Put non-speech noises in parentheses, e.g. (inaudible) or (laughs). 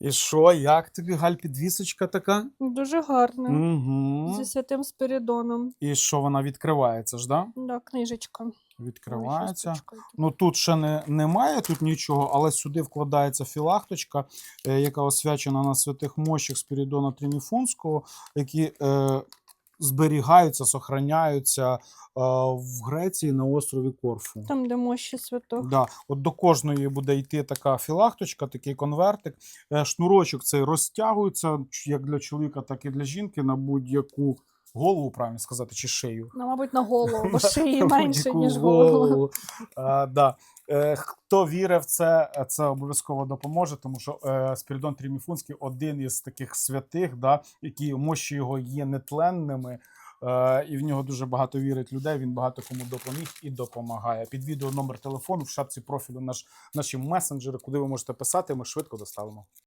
І що, як тобі Галь підвісочка така? Дуже гарна. Угу. Зі святим Спиридоном. І що вона відкривається ж, да? Да, книжечка. Відкривається. Ну тут ще не, немає тут нічого, але сюди вкладається філахточка, е, яка освячена на святих мощах Спірідона Тріміфунського, які е, зберігаються, сохраняються е, в Греції на острові Корфу. Там, де мощі святого. Да, от до кожної буде йти така філахточка, такий конвертик. Е, Шнурочок цей розтягується як для чоловіка, так і для жінки на будь-яку голову, правильно сказати, чи шию. Ну, мабуть, на голову, бо (laughs) шиї менше, ніж голову. А, да. Е, Хто вірив це, це обов'язково допоможе, тому що е, Спірідон Тріміфунський один із таких святих, да, які мощі його є нетленними. Е, і в нього дуже багато вірить людей. Він багато кому допоміг і допомагає. Під відео номер телефону в шапці профілю наш наші месенджери, куди ви можете писати. Ми швидко доставимо.